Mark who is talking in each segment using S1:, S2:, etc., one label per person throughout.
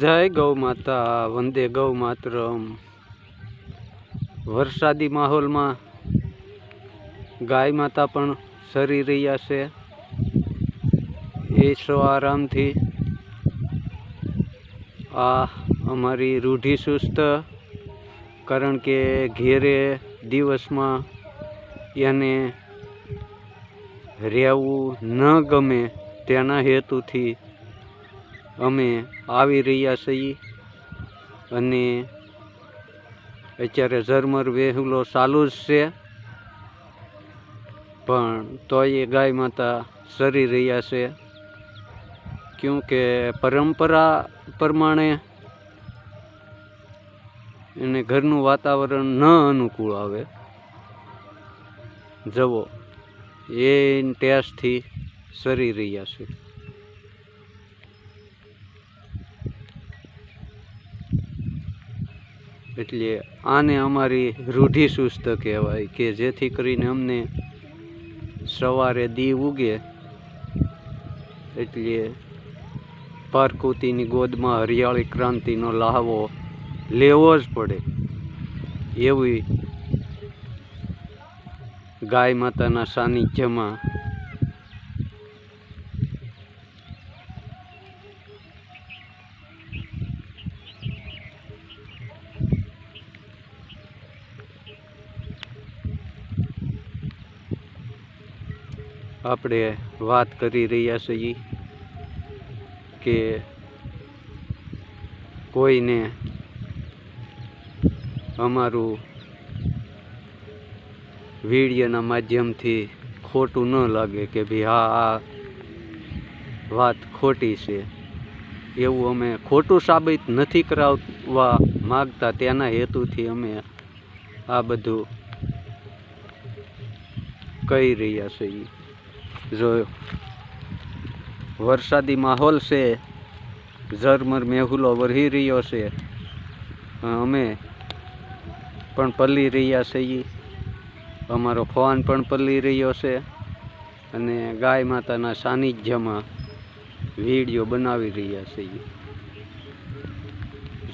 S1: જય ગૌ માતા, વંદે ગૌ માતરમ. વરસાદી માહોલમાં ગાય માતા પણ સરી રહ્યા છે. એ સો આરામથી આ અમારી રૂઢિ સુસ્ત, કારણ કે ઘેરે દિવસમાં એને રહેવું ન ગમે તેના હેતુથી અમે આવી રહ્યા છીએ અને અત્યારે ઝરમર વેહુલો ચાલુ જ છે. પણ તોય ગાય માતા સરી રહ્યા છે. ક્યું કે પરંપરા પ્રમાણે એને ઘરનું વાતાવરણ ન અનુકૂળ આવે. જવો એ ટેસ્ટથી સરી રહ્યા છે. એટલે આને અમારી રૂઢિ સુસ્ત કહેવાય કે જેથી કરીને અમને સવારે દી ઉગે એટલે પ્રકૃતિની ગોદમાં હરિયાળી ક્રાંતિનો લાહવો લેવો જ પડે. એવી ગાય માતાના સાનિધ્યમાં આપણે વાત કરી રહ્યા છીએ કે કોઈને અમારું વિડીયોના માધ્યમથી ખોટું ન લાગે કે ભાઈ હા, આ વાત ખોટી છે. એવું અમે ખોટું સાબિત નથી કરાવવા માગતા. તેના હેતુથી અમે આ બધું કહી રહ્યા છીએ. જો વરસાદી માહોલ છે. ઝરમર, મેહુલો વરહી રહ્યો છે. અમે પણ પલ્લી રહ્યા છીએ અમારો ફોન પણ પલ્લી રહ્યો છે. અને ગાય માતાના સાનિધ્યમાં વીડિયો બનાવી રહ્યા છીએ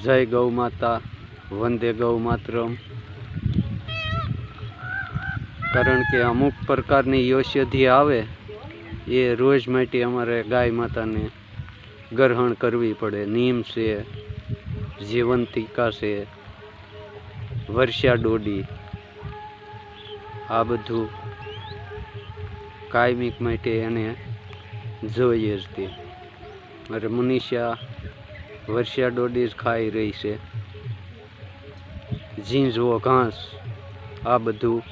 S1: જય ગૌ માતા, વંદે ગૌ માતરમ. કારણ કે અમુક પ્રકારની ઔષધિ આવે એ રોજ માટે અમારે ગાય માતાને ગ્રહણ કરવી પડે. નીમ છે, જીવંતિકા છે, વર્ષા ડોડી, આ બધું કાયમિક માટે એને જોઈએ જ તે. અરે મનીષા, વર્ષા ડોડી જ ખાઈ રહી છે. ઝીંઝવો ઘાસ, આ બધું